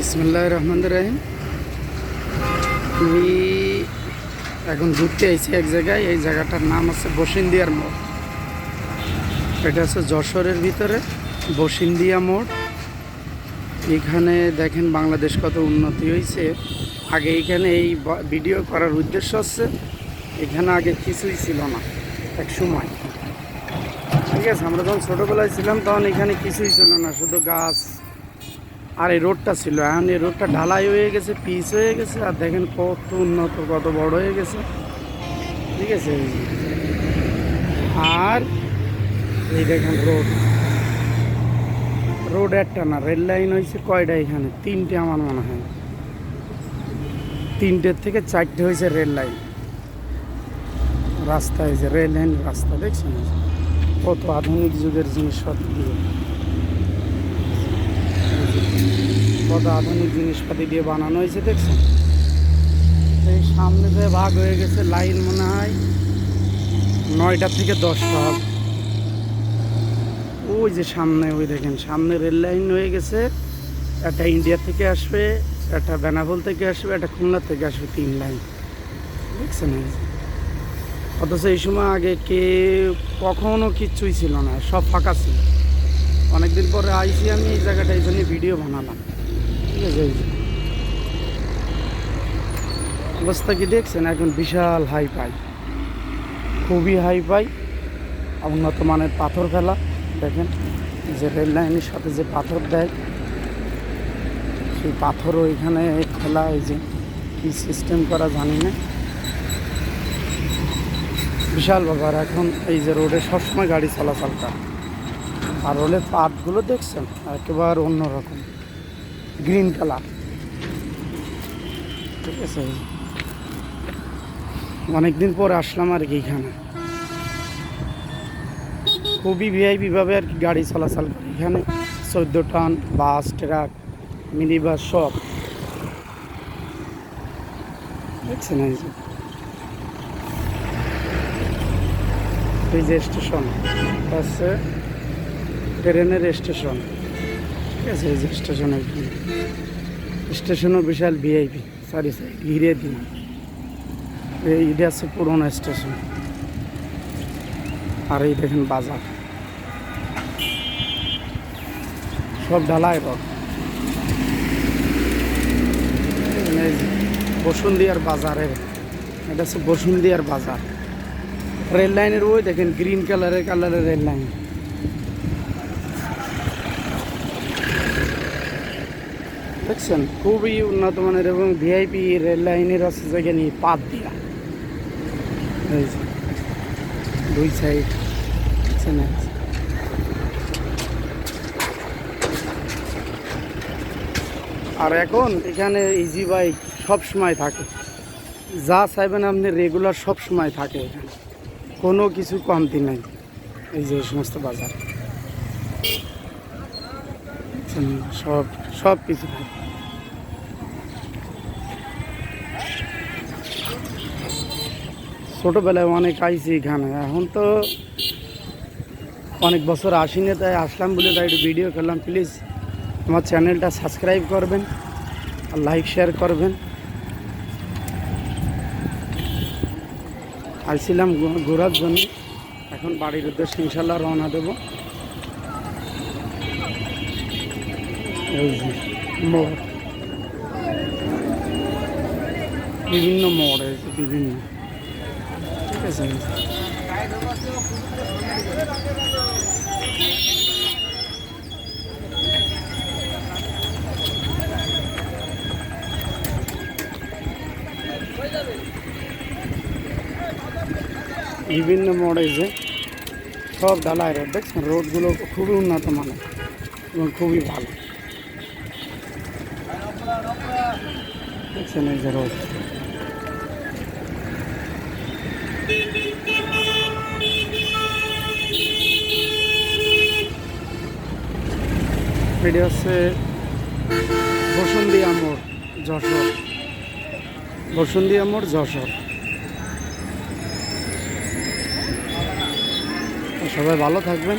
বিসমুল্লাহ রহমান রাহিম। আমি এখন ঘুরতে আইছি এক জায়গায়, এই জায়গাটার নাম আছে বসিন্দিয়ার মোড়। এটা হচ্ছে যশোরের ভিতরে, বসিন্দিয়া মোড়। এখানে দেখেন বাংলাদেশ কত উন্নতি হয়েছে আগে এইখানে এই ভিডিও করার উদ্দেশ্য হচ্ছে, এখানে আগে কিছুই ছিল না, এক সময়। ঠিক আছে, আমরা যখন ছোটোবেলায় ছিলাম, তখন এখানে কিছুই ছিল না, শুধু গাছ আর এই রোডটা ছিল। এখন এই রোডটা ঢালাই হয়ে গেছে পিচ হয়ে গেছে, আর দেখেন কত উন্নত, কত বড় হয়ে গেছে। ঠিক আছে? আর এই দেখেন রোড। রোড একটা না, রেল লাইন হয়েছে কয়টা এখানে? তিনটে আমার মনে হয়। তিনটের থেকে চারটে হয়েছে রেল লাইন। রাস্তা হয়েছে রেল লাইন রাস্তা, দেখছেন? কত আধুনিক যুগের জিনিসপত্র কত আধুনিক জিনিসপাতি দিয়ে বানানো হয়েছে দেখছেন? এই সামনে যে ভাগ হয়ে গেছে, লাইন মনে হয় নয়টা থেকে দশটা হবে। ওই যে সামনে, ওই দেখেন, সামনে রেল লাইন হয়ে গেছে। একটা ইন্ডিয়া থেকে আসবে, একটা বেনাপোল থেকে আসবে, একটা খুলনা থেকে আসবে তিন লাইন। দেখছেন? অথচ এই সময় আগে কে কখনো কিচ্ছুই ছিল না, সব ফাঁকা ছিল। অনেকদিন পরে আইসি আমি এই জায়গাটা, এই জন্য ভিডিও বানালাম। অবস্থা কি দেখছেন? এখন বিশাল হাই পাই খুবই হাই পাই উন্নত মানের পাথর ফেলা দেখেন যে রেল লাইনের সাথে যে পাথর দেয়, সেই পাথর ওইখানে ফেলা এই যে কী সিস্টেম করা জানি না। বিশাল ব্যাপার। এখন এই যে রোডে সবসময় গাড়ি চলাচল আর রোলের পাতগুলো দেখছেন? একেবারে অন্যরকম। Green colour. ঠিক আছে? অনেকদিন পর আসলাম আর কি এখানে। খুবই ভিআইপি ভাবে আর কি গাড়ি চলাচল করে। এখানে চোদ্দ ton bus, truck mini bus সব। দেখছেন এই যে? এই যে স্টেশন হচ্ছে ট্রেনের স্টেশন। ঠিক আছে, এই যে স্টেশন স্টেশনও বিশাল ভিআইপি সরি সাইড ঘিরে দিন এই এটা হচ্ছে পুরোনো স্টেশন। আর এই দেখেন বাজার। সব ঢালাই যে বসুন্দিয়ার বাজারের এটা হচ্ছে বসুন্দিয়ার বাজার। রেল লাইনের ওই দেখেন, গ্রিন কালারের কালারের রেল লাইন। দেখছেন? খুবই উন্নত মানের এবং ভিআইপি রেল লাইনের আছে যেখানে পাত দিয়া। দুই সাইড দেখছেন? আর এখন এখানে ইজি বাইক সব সময় থাকে। যা চাইবেন আপনি রেগুলার সব সময় থাকে এখানে। কোনো কিছু কমতি নাই। এই যে সমস্ত বাজার। দেখছেন, সব সব কিছু। ছোটোবেলায় অনেক আইছি এখানে এখন তো অনেক বছর আসিনি তাই আসলাম বলে তাই একটু ভিডিও করলাম। প্লিজ আমার চ্যানেলটা সাবস্ক্রাইব করবেন আর লাইক শেয়ার করবেন। আইছিলাম ঘো- ঘোরার জন্য এখন বাড়ির উদ্দেশ্যে ইনশাল্লাহ রওনা দেব। এই মোড় বিভিন্ন মোড় যে বিভিন্ন। ঠিক আছে। বিভিন্ন মোড়ে যে সব ঢালাই রোড দেখছেন? রোডগুলো খুবই উন্নত মানের এবং খুবই ভালো। দেখছেন এই রোড এটি হচ্ছে বসুন্দিয়া মোড় যশোর। বসুন্দিয়া মোড় যশোর। সবাই ভালো থাকবেন।